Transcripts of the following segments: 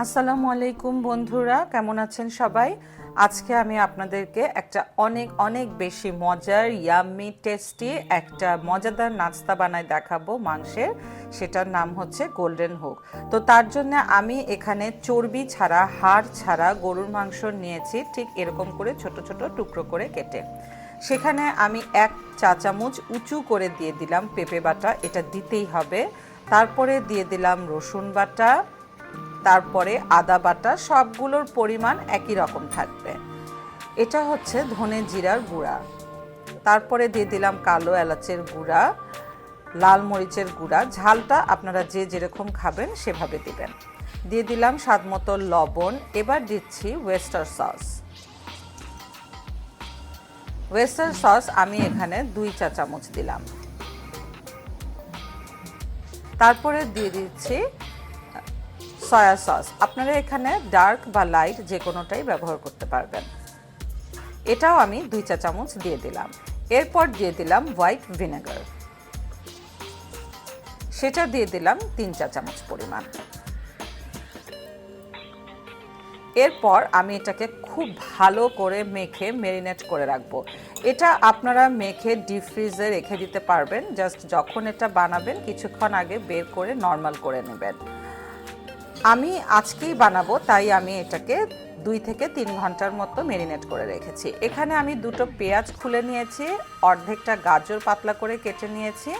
আসসালামু আলাইকুম বন্ধুরা, কেমন আছেন সবাই? আজকে আমি আপনাদেরকে একটা অনেক অনেক বেশি মজার ইয়াম্মি টেস্টি একটা মজাদার নাস্তা বানায় দেখাবো মাংসের। সেটার নাম হচ্ছে গোল্ডেন হোক তো তার জন্য আমি এখানে চর্বি ছাড়া, হাড় ছাড়া গরুর মাংস নিয়েছি, ঠিক এরকম করে ছোট ছোট টুকরো করে কেটে। সেখানে আমি এক চা চামচ উঁচু করে দিয়ে দিলাম পেঁপে বাটা, এটা দিতেই হবে। তারপরে দিয়ে দিলাম রসুন বাটা তারপরে আদা বাটা, সবগুলোর পরিমাণ একই রকম থাকবে। এটা হচ্ছে ধনে জিরার গুঁড়া। তারপরে দিয়ে দিলাম কালো এলাচের গুঁড়া, লাল মরিচের গুঁড়া। ঝালটা আপনারা যে যেরকম খাবেন সেভাবে দিবেন। দিয়ে দিলাম স্বাদ মতো লবণ। এবার দিচ্ছি ওয়েস্টার সস ওয়েস্টার সস আমি এখানে দুই চা চামচ দিলাম। তারপরে দিয়ে দিচ্ছি সয়া সস আপনারা এখানে ডার্ক বা লাইট যে কোনোটাই ব্যবহার করতে পারবেন। এটাও আমি দুই চা চামচ দিয়ে দিলাম। এরপর দিয়ে দিলাম হোয়াইট ভিনেগার সেটা দিয়ে দিলাম তিন চা চামচ পরিমাণ। এরপর আমি এটাকে খুব ভালো করে মেখে মেরিনেট করে রাখব। এটা আপনারা মেখে ডিপ ফ্রিজে রেখে দিতে পারবেন। জাস্ট যখন এটা বানাবেন, কিছুক্ষণ আগে বের করে নর্মাল করে নেবেন। আমি আজকেই বানাবো, তাই আমি এটাকে দুই থেকে তিন ঘণ্টার মতো মেরিনেট করে রেখেছি। এখানে আমি দুটো পেঁয়াজ খুলে নিয়েছি, অর্ধেকটা গাজর পাতলা করে কেটে নিয়েছি,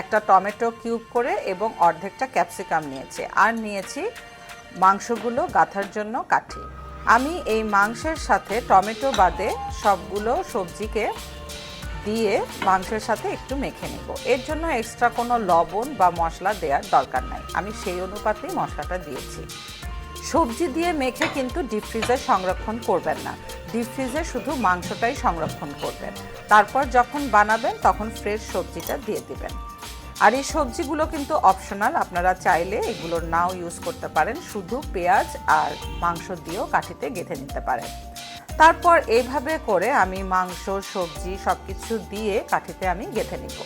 একটা টমেটো কিউব করে এবং অর্ধেকটা ক্যাপসিকাম নিয়েছি, আর নিয়েছি মাংসগুলো গাঁথার জন্য কাঠি। আমি এই মাংসের সাথে টমেটো বাদে সবগুলো সবজিকে দিয়ে মাংসের সাথে একটু মেখে নেব। এর জন্য এক্সট্রা কোনো লবণ বা মশলা দেওয়ার দরকার নাই। আমি সেই অনুপাতেই মশলাটা দিয়েছি। সবজি দিয়ে মেখে কিন্তু ডিপ ফ্রিজে সংরক্ষণ করবেন না। ডিপ ফ্রিজে শুধু মাংসটাই সংরক্ষণ করবেন। তারপর যখন বানাবেন, তখন ফ্রেশ সবজিটা দিয়ে দিবেন। আর এই সবজিগুলো কিন্তু অপশনাল আপনারা চাইলে এগুলোর নাও ইউজ করতে পারেন। শুধু পেঁয়াজ আর মাংস দিয়েও কাঠিতে গেঁথে নিতে পারেন। তারপর এইভাবে করে আমি মাংস, সবজি সব কিছু দিয়ে কাঠিতে আমি গেঁথে নিব।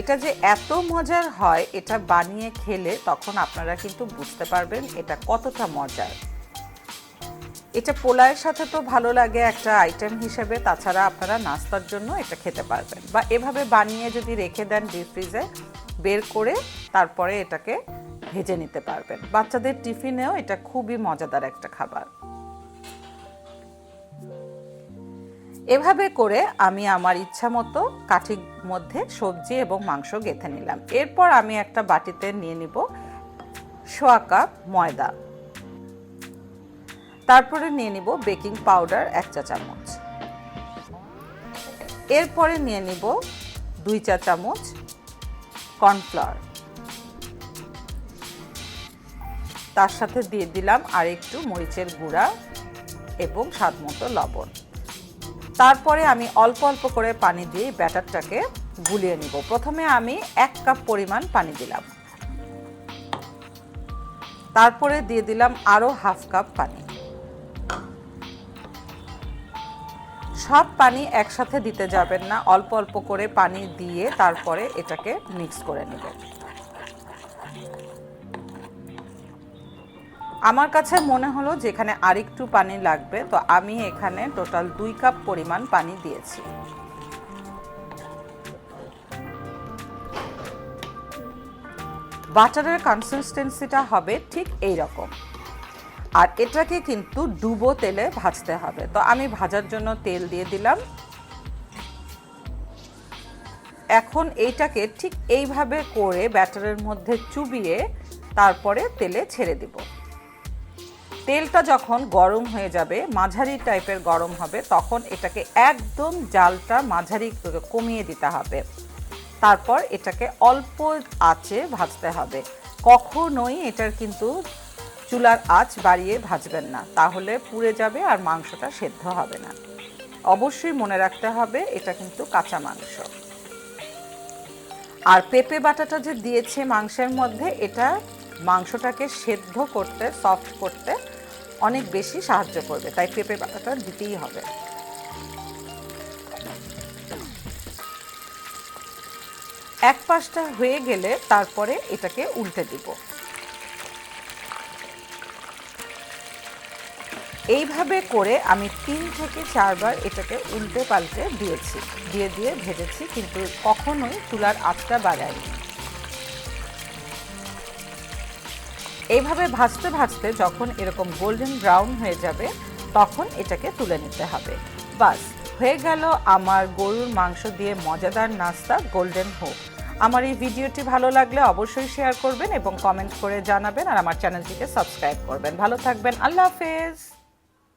এটা যে এত মজার হয়, এটা বানিয়ে খেলে তখন আপনারা কিন্তু বুঝতে পারবেন এটা কতটা মজার। এটা পোলায়ের সাথে তো ভালো লাগে একটা আইটেম হিসেবে, তাছাড়া আপনারা নাস্তার জন্য এটা খেতে পারবেন। বা এভাবে বানিয়ে যদি রেখে দেন ডিপ ফ্রিজে বের করে তারপরে এটাকে ভেজে নিতে পারবেন। বাচ্চাদের টিফিনেও এটা খুবই মজাদার একটা খাবার। এভাবে করে আমি আমার ইচ্ছা মতো কাঠির মধ্যে সবজি এবং মাংস গেঁথে নিলাম। এরপর আমি একটা বাটিতে নিয়ে নিব সোয়া কাপ ময়দা। তারপরে নিয়ে নিব বেকিং পাউডার এক চা চামচ। এরপরে নিয়ে নিব দুই চা চামচ কর্নফ্লাওয়ার। তার সাথে দিয়ে দিলাম আর একটু মরিচের গুঁড়া এবং স্বাদ মতো লবণ। তারপরে আমি অল্প অল্প করে পানি দিয়ে ব্যাটারটাকে গুলিয়ে নিব। প্রথমে আমি এক কাপ পরিমাণ পানি দিলাম। তারপরে দিয়ে দিলাম আরও হাফ কাপ পানি। সব পানি একসাথে দিতে যাবেন না। অল্প অল্প করে পানি দিয়ে তারপরে এটাকে মিক্স করে নেবেন। আমার কাছে মনে হলো যে এখানে আরেকটু পানি লাগবে, তো আমি এখানে টোটাল দুই কাপ পরিমাণ পানি দিয়েছি। বাটারের কনসিস্টেন্সিটা হবে ঠিক এই রকম আর এটাকে কিন্তু ডুবো তেলে ভাজতে হবে। তো আমি ভাজার জন্য তেল দিয়ে দিলাম। এখন এইটাকে ঠিক এইভাবে করে ব্যাটারের মধ্যে চুবিয়ে তারপরে তেলে ছেড়ে দিব। তেলটা যখন গরম হয়ে যাবে, মাঝারি টাইপের গরম হবে, তখন এটাকে একদম জালটা মাঝারি কমিয়ে দিতে হবে। তারপর এটাকে অল্প আঁচে ভাজতে হবে। কখনোই এটার কিন্তু চুলার আঁচ বাড়িয়ে ভাজবেন না, তাহলে পুড়ে যাবে আর মাংসটা সেদ্ধ হবে না। অবশ্যই মনে রাখতে হবে, এটা কিন্তু কাঁচা মাংস। আর পেঁপে বাটাটা যে দিয়েছে মাংসের মধ্যে, এটা মাংসটাকে সেদ্ধ করতে সফট করতে অনেক বেশি সাহায্য করবে, তাই পেঁপে বাটাটা দিতেই হবে। এক পাশটা হয়ে গেলে তারপরে এটাকে উল্টে দিব। এইভাবে করে আমি তিন থেকে চারবার এটাকে উল্টে পাল্টে দিয়েছি। দিয়ে দিয়ে ভেজেছি, কিন্তু কখনোই চুলার আঁচটা বাড়ায়নি। এইভাবে ভাজতে ভাজতে যখন এরকম গোল্ডেন ব্রাউন হয়ে যাবে, তখন এটাকে তুলে নিতে হবে। বাস, হয়ে গেল আমার গরুর মাংস দিয়ে মজাদার নাস্তা গোল্ডেন হোক। আমার এই ভিডিওটি ভালো লাগলে অবশ্যই শেয়ার করবেন এবং কমেন্ট করে জানাবেন আর আমার চ্যানেলটিকে সাবস্ক্রাইব করবেন। ভালো থাকবেন, আল্লাহ হাফেজ।